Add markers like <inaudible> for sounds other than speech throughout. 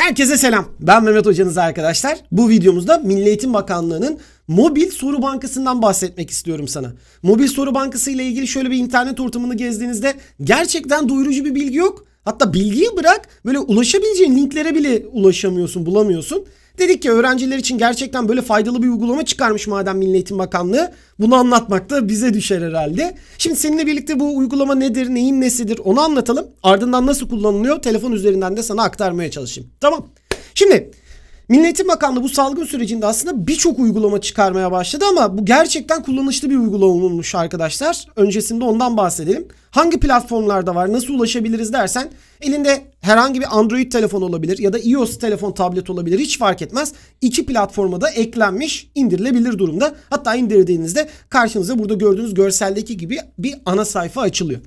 Herkese selam. Ben Mehmet Hocanız arkadaşlar. Bu videomuzda Milli Eğitim Bakanlığı'nın Mobil Soru Bankası'ndan bahsetmek istiyorum sana. Mobil Soru Bankası ile ilgili şöyle bir internet ortamını gezdiğinizde gerçekten doyurucu bir bilgi yok. Hatta bilgiyi bırak böyle ulaşabileceğin linklere bile ulaşamıyorsun, bulamıyorsun. Dedik ki öğrenciler için gerçekten böyle faydalı bir uygulama çıkarmış madem Milli Eğitim Bakanlığı. Bunu anlatmak da bize düşer herhalde. Şimdi seninle birlikte bu uygulama nedir, neyin nesidir onu anlatalım. Ardından nasıl kullanılıyor telefon üzerinden de sana aktarmaya çalışayım. Tamam. Şimdi Milli Eğitim Bakanlığı bu salgın sürecinde aslında birçok uygulama çıkarmaya başladı ama bu gerçekten kullanışlı bir uygulama olmuş arkadaşlar. Öncesinde ondan bahsedelim. Hangi platformlarda var, nasıl ulaşabiliriz dersen elinde herhangi bir Android telefon olabilir ya da iOS telefon tablet olabilir hiç fark etmez. İki platforma da eklenmiş, indirilebilir durumda. Hatta indirdiğinizde karşınıza burada gördüğünüz görseldeki gibi bir ana sayfa açılıyor.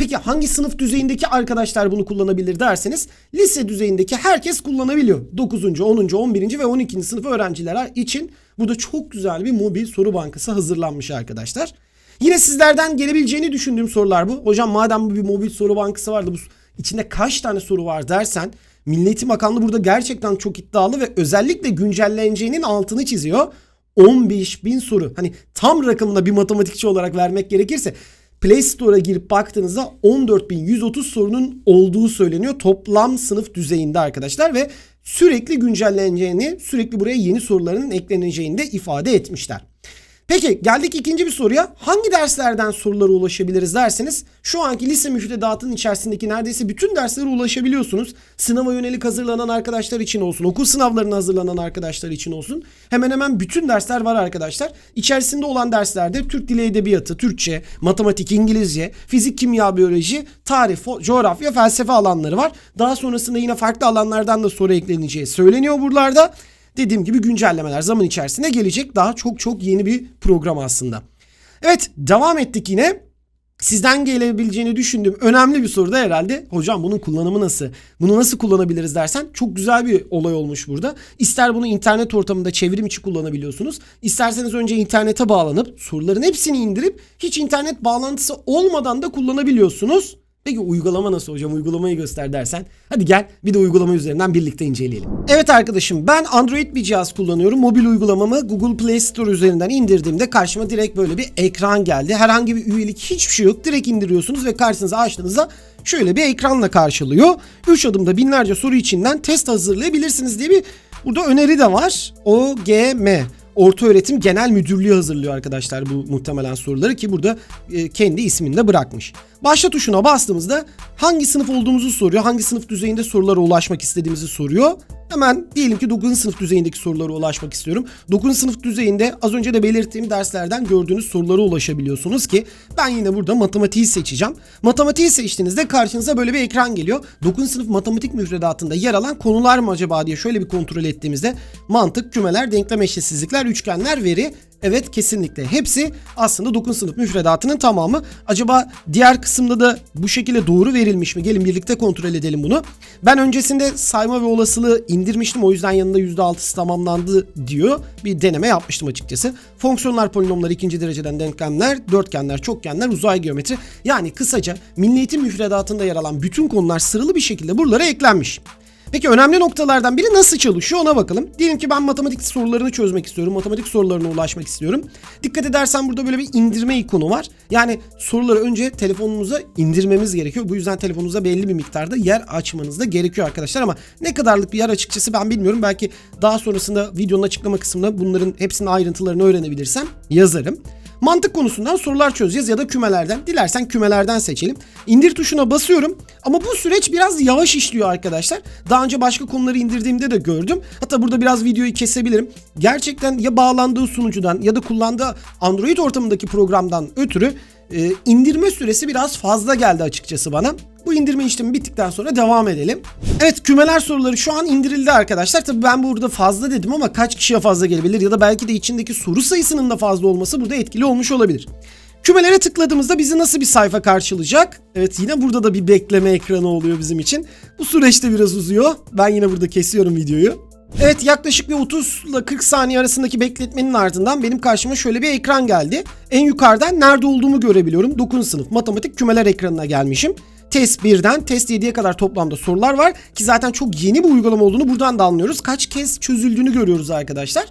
Peki hangi sınıf düzeyindeki arkadaşlar bunu kullanabilir derseniz lise düzeyindeki herkes kullanabiliyor. 9. 10. 11. ve 12. sınıf öğrenciler için burada çok güzel bir mobil soru bankası hazırlanmış arkadaşlar. Yine sizlerden gelebileceğini düşündüğüm sorular bu. Hocam madem bu bir mobil soru bankası vardı bu içinde kaç tane soru var dersen Milli Eğitim Bakanlığı burada gerçekten çok iddialı ve özellikle güncelleneceğinin altını çiziyor. 15 bin soru. Hani tam rakamına bir matematikçi olarak vermek gerekirse Play Store'a girip baktığınızda 14.130 sorunun olduğu söyleniyor. Toplam sınıf düzeyinde arkadaşlar ve sürekli güncelleneceğini, sürekli buraya yeni soruların ekleneceğini de ifade etmişler. Peki geldik ikinci bir soruya. Hangi derslerden sorulara ulaşabiliriz derseniz şu anki lise müfredatının içerisindeki neredeyse bütün derslere ulaşabiliyorsunuz. Sınava yönelik hazırlanan arkadaşlar için olsun, okul sınavlarına hazırlanan arkadaşlar için olsun. Hemen hemen bütün dersler var arkadaşlar. İçerisinde olan derslerde Türk Dili Edebiyatı, Türkçe, matematik, İngilizce, fizik, kimya, biyoloji, tarih, coğrafya, felsefe alanları var. Daha sonrasında yine farklı alanlardan da soru ekleneceği söyleniyor buralarda. Dediğim gibi güncellemeler zaman içerisinde gelecek. Daha çok çok yeni bir program aslında. Evet devam ettik yine. Sizden gelebileceğini düşündüğüm önemli bir soru da herhalde hocam bunun kullanımı nasıl? Bunu nasıl kullanabiliriz dersen çok güzel bir olay olmuş burada. İster bunu internet ortamında çevrim içi kullanabiliyorsunuz. İsterseniz önce internete bağlanıp soruların hepsini indirip hiç internet bağlantısı olmadan da kullanabiliyorsunuz. Peki uygulama nasıl hocam? Uygulamayı göster dersen. Hadi gel bir de uygulama üzerinden birlikte inceleyelim. Evet arkadaşım ben Android bir cihaz kullanıyorum. Mobil uygulamamı Google Play Store üzerinden indirdiğimde karşıma direkt böyle bir ekran geldi. Herhangi bir üyelik hiçbir şey yok. Direkt indiriyorsunuz ve karşınıza açtığınızda şöyle bir ekranla karşılıyor. 3 adımda binlerce soru içinden test hazırlayabilirsiniz diye bir burada öneri de var. OGM Orta Öğretim Genel Müdürlüğü hazırlıyor arkadaşlar bu muhtemelen soruları ki burada e, kendi ismini de bırakmış. Başla tuşuna bastığımızda hangi sınıf olduğumuzu soruyor, hangi sınıf düzeyinde sorulara ulaşmak istediğimizi soruyor. Hemen diyelim ki 9. sınıf düzeyindeki sorulara ulaşmak istiyorum. 9. sınıf düzeyinde az önce de belirttiğim derslerden gördüğünüz sorulara ulaşabiliyorsunuz ki ben yine burada matematiği seçeceğim. Matematiği seçtiğinizde karşınıza böyle bir ekran geliyor. 9. sınıf matematik müfredatında yer alan konular mı acaba diye şöyle bir kontrol ettiğimizde mantık, kümeler, denklem eşitsizlikler, üçgenler, veri Evet kesinlikle. Hepsi aslında 9 sınıf müfredatının tamamı. Acaba diğer kısımda da bu şekilde doğru verilmiş mi? Gelin birlikte kontrol edelim bunu. Ben öncesinde sayma ve olasılığı indirmiştim. O yüzden yanında %6'sı tamamlandı diyor. Bir deneme yapmıştım açıkçası. Fonksiyonlar, polinomlar, ikinci dereceden denklemler, dörtgenler, çokgenler, uzay geometri. Yani kısaca Milli Eğitim müfredatında yer alan bütün konular sıralı bir şekilde buralara eklenmiş. Peki önemli noktalardan biri nasıl çalışıyor ona bakalım. Diyelim ki ben matematik sorularını çözmek istiyorum. Matematik sorularına ulaşmak istiyorum. Dikkat edersen burada böyle bir indirme ikonu var. Yani soruları önce telefonunuza indirmemiz gerekiyor. Bu yüzden telefonunuza belli bir miktarda yer açmanız da gerekiyor arkadaşlar. Ama ne kadarlık bir yer açıkçası ben bilmiyorum. Belki daha sonrasında videonun açıklama kısmında bunların hepsinin ayrıntılarını öğrenebilirsem yazarım. Mantık konusundan sorular çözeceğiz ya da kümelerden. Dilersen kümelerden seçelim. İndir tuşuna basıyorum ama bu süreç biraz yavaş işliyor arkadaşlar. Daha önce başka konuları indirdiğimde de gördüm. Hatta burada biraz videoyu kesebilirim. Gerçekten ya bağlandığı sunucudan ya da kullandığı Android ortamındaki programdan ötürü e, indirme süresi biraz fazla geldi açıkçası bana. Bu indirme işlemi bittikten sonra devam edelim. Evet kümeler soruları şu an indirildi arkadaşlar. Tabii ben burada fazla dedim ama kaç kişiye fazla gelebilir ya da belki de içindeki soru sayısının da fazla olması burada etkili olmuş olabilir. Kümelere tıkladığımızda bizi nasıl bir sayfa karşılayacak? Evet yine burada da bir bekleme ekranı oluyor bizim için. Bu süreçte biraz uzuyor. Ben yine burada kesiyorum videoyu. Evet yaklaşık bir 30 ile 40 saniye arasındaki bekletmenin ardından benim karşıma şöyle bir ekran geldi. En yukarıdan nerede olduğumu görebiliyorum. 9. sınıf matematik kümeler ekranına gelmişim. Test 1'den test 7'ye kadar toplamda sorular var ki zaten çok yeni bir uygulama olduğunu buradan da anlıyoruz. Kaç kez çözüldüğünü görüyoruz arkadaşlar.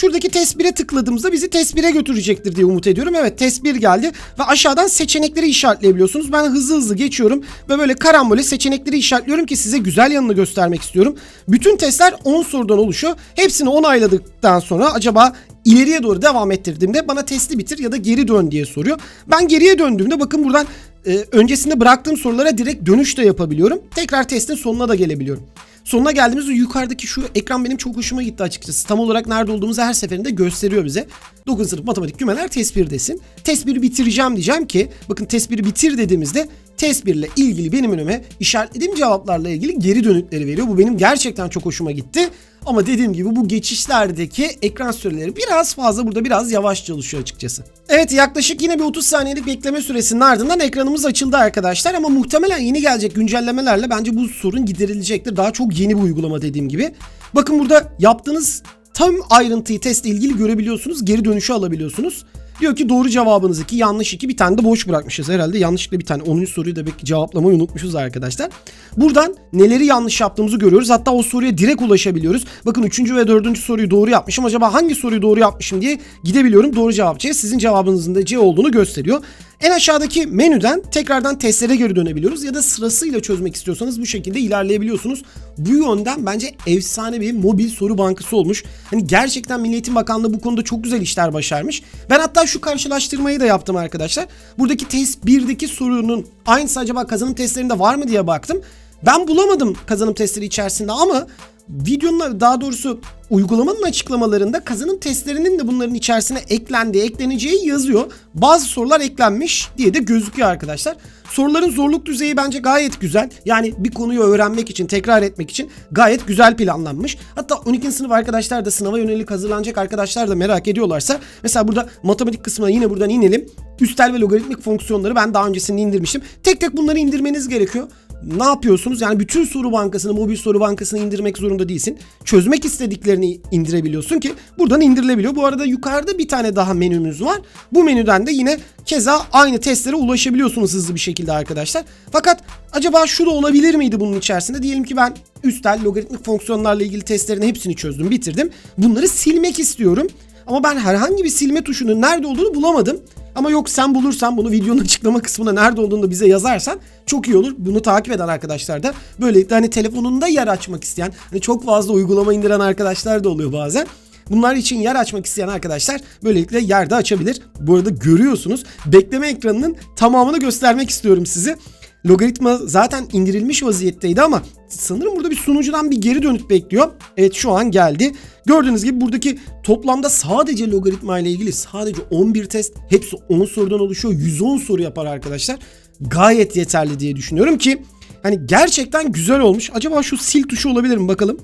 Şuradaki test 1'e tıkladığımızda bizi test 1'e götürecektir diye umut ediyorum. Evet test 1 geldi ve aşağıdan seçenekleri işaretleyebiliyorsunuz. Ben hızlı hızlı geçiyorum ve böyle karambole seçenekleri işaretliyorum ki size güzel yanını göstermek istiyorum. Bütün testler 10 sorudan oluşuyor. Hepsini onayladıktan sonra acaba ileriye doğru devam ettirdiğimde bana testi bitir ya da geri dön diye soruyor. Ben geriye döndüğümde bakın buradan e, öncesinde bıraktığım sorulara direkt dönüş de yapabiliyorum. Tekrar testin sonuna da gelebiliyorum. Sonuna geldiğimizde yukarıdaki şu ekran benim çok hoşuma gitti açıkçası. Tam olarak nerede olduğumuzu her seferinde gösteriyor bize. 9 sınıf matematik kümeler test 1'desin. Test 1'i bitireceğim diyeceğim ki bakın test 1'i bitir dediğimizde test 1 ilgili benim önüme işaretlediğim cevaplarla ilgili geri dönütleri veriyor. Bu benim gerçekten çok hoşuma gitti. Ama dediğim gibi bu geçişlerdeki ekran süreleri biraz fazla burada biraz yavaş çalışıyor açıkçası. Evet yaklaşık yine bir 30 saniyelik bekleme süresinin ardından ekranımız açıldı arkadaşlar ama muhtemelen yeni gelecek güncellemelerle bence bu sorun giderilecektir. Daha çok yeni bir uygulama dediğim gibi. Bakın burada yaptığınız tam ayrıntıyı testle ilgili görebiliyorsunuz. Geri dönüşü alabiliyorsunuz. Diyor ki doğru cevabınız 2, yanlış 2, bir tane de boş bırakmışız herhalde. Yanlışlıkla bir tane 10. soruyu da belki cevaplamayı unutmuşuz arkadaşlar. Buradan neleri yanlış yaptığımızı görüyoruz. Hatta o soruya direkt ulaşabiliyoruz. Bakın 3. ve 4. soruyu doğru yapmışım. Acaba hangi soruyu doğru yapmışım diye gidebiliyorum. Doğru cevap C. Sizin cevabınızın da C olduğunu gösteriyor. En aşağıdaki menüden tekrardan testlere geri dönebiliyoruz ya da sırasıyla çözmek istiyorsanız bu şekilde ilerleyebiliyorsunuz. Bu yönden bence efsane bir mobil soru bankası olmuş. Hani gerçekten Milli Eğitim Bakanlığı bu konuda çok güzel işler başarmış. Ben hatta şu karşılaştırmayı da yaptım arkadaşlar. Buradaki test 1'deki sorunun aynısı acaba kazanım testlerinde var mı diye baktım. Ben bulamadım kazanım testleri içerisinde ama videonun daha doğrusu uygulamanın açıklamalarında kazanım testlerinin de bunların içerisine eklendiği, ekleneceği yazıyor. Bazı sorular eklenmiş diye de gözüküyor arkadaşlar. Soruların zorluk düzeyi bence gayet güzel. Yani bir konuyu öğrenmek için, tekrar etmek için gayet güzel planlanmış. Hatta 12. sınıf arkadaşlar da sınava yönelik hazırlanacak arkadaşlar da merak ediyorlarsa mesela burada matematik kısmına yine buradan inelim. Üstel ve logaritmik fonksiyonları ben daha öncesinde indirmiştim. Tek tek bunları indirmeniz gerekiyor ne yapıyorsunuz? Yani bütün soru bankasını, mobil soru bankasını indirmek zorunda değilsin. Çözmek istediklerini indirebiliyorsun ki buradan indirilebiliyor. Bu arada yukarıda bir tane daha menümüz var. Bu menüden de yine keza aynı testlere ulaşabiliyorsunuz hızlı bir şekilde arkadaşlar. Fakat acaba şu da olabilir miydi bunun içerisinde? Diyelim ki ben üstel logaritmik fonksiyonlarla ilgili testlerin hepsini çözdüm, bitirdim. Bunları silmek istiyorum. Ama ben herhangi bir silme tuşunun nerede olduğunu bulamadım. Ama yok sen bulursan bunu videonun açıklama kısmında nerede olduğunu da bize yazarsan çok iyi olur. Bunu takip eden arkadaşlar da böylelikle hani telefonunda yer açmak isteyen hani çok fazla uygulama indiren arkadaşlar da oluyor bazen. Bunlar için yer açmak isteyen arkadaşlar böylelikle yerde açabilir. Bu arada görüyorsunuz bekleme ekranının tamamını göstermek istiyorum size. Logaritma zaten indirilmiş vaziyetteydi ama sanırım burada bir sunucudan bir geri dönüt bekliyor. Evet şu an geldi. Gördüğünüz gibi buradaki toplamda sadece logaritma ile ilgili sadece 11 test hepsi 10 sorudan oluşuyor. 110 soru yapar arkadaşlar. Gayet yeterli diye düşünüyorum ki hani gerçekten güzel olmuş. Acaba şu sil tuşu olabilir mi bakalım?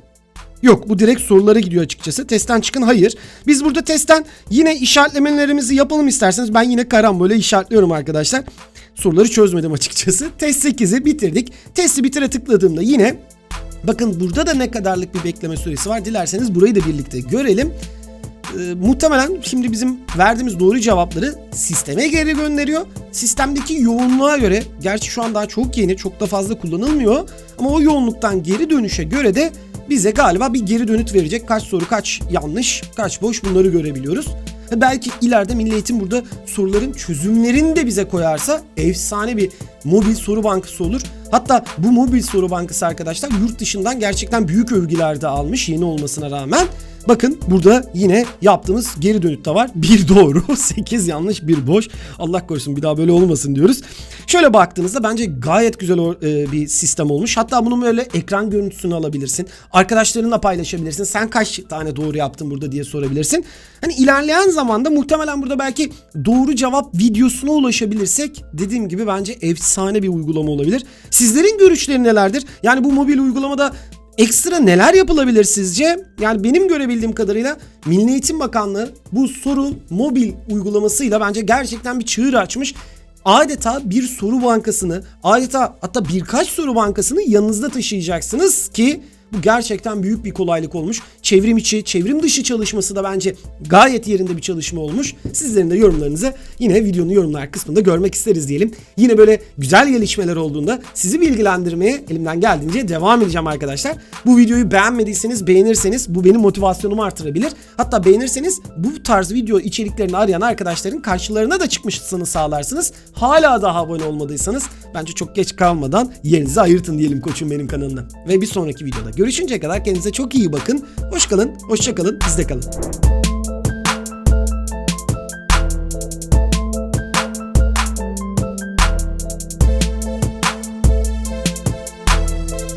Yok bu direkt sorulara gidiyor açıkçası. Testten çıkın hayır. Biz burada testten yine işaretlemelerimizi yapalım isterseniz. Ben yine karambole işaretliyorum arkadaşlar. Soruları çözmedim açıkçası. Test 8'i bitirdik. Testi bitire tıkladığımda yine bakın burada da ne kadarlık bir bekleme süresi var. Dilerseniz burayı da birlikte görelim. Ee, muhtemelen şimdi bizim verdiğimiz doğru cevapları sisteme geri gönderiyor. Sistemdeki yoğunluğa göre, gerçi şu an daha çok yeni, çok da fazla kullanılmıyor. Ama o yoğunluktan geri dönüşe göre de bize galiba bir geri dönüt verecek. Kaç soru kaç yanlış, kaç boş bunları görebiliyoruz. Belki ileride Milli Eğitim burada soruların çözümlerini de bize koyarsa efsane bir mobil soru bankası olur. Hatta bu mobil soru bankası arkadaşlar yurt dışından gerçekten büyük övgüler de almış yeni olmasına rağmen. Bakın burada yine yaptığımız geri dönüt de var. <laughs> Bir doğru, 8 yanlış, bir boş. Allah korusun bir daha böyle olmasın diyoruz. Şöyle baktığınızda bence gayet güzel e, bir sistem olmuş. Hatta bunun böyle ekran görüntüsünü alabilirsin. Arkadaşlarınla paylaşabilirsin. Sen kaç tane doğru yaptın burada diye sorabilirsin. Hani ilerleyen zamanda muhtemelen burada belki doğru cevap videosuna ulaşabilirsek dediğim gibi bence efsane bir uygulama olabilir. Sizlerin görüşleri nelerdir? Yani bu mobil uygulamada Ekstra neler yapılabilir sizce? Yani benim görebildiğim kadarıyla Milli Eğitim Bakanlığı bu soru mobil uygulamasıyla bence gerçekten bir çığır açmış. Adeta bir soru bankasını, adeta hatta birkaç soru bankasını yanınızda taşıyacaksınız ki bu gerçekten büyük bir kolaylık olmuş. çevrim içi, çevrim dışı çalışması da bence gayet yerinde bir çalışma olmuş. Sizlerin de yorumlarınızı yine videonun yorumlar kısmında görmek isteriz diyelim. Yine böyle güzel gelişmeler olduğunda sizi bilgilendirmeye elimden geldiğince devam edeceğim arkadaşlar. Bu videoyu beğenmediyseniz beğenirseniz bu benim motivasyonumu artırabilir. Hatta beğenirseniz bu tarz video içeriklerini arayan arkadaşların karşılarına da çıkmasını sağlarsınız. Hala daha abone olmadıysanız bence çok geç kalmadan yerinizi ayırtın diyelim koçum benim kanalına. Ve bir sonraki videoda görüşünceye kadar kendinize çok iyi bakın. Hoş kalın, hoşça kalın, bizde kalın.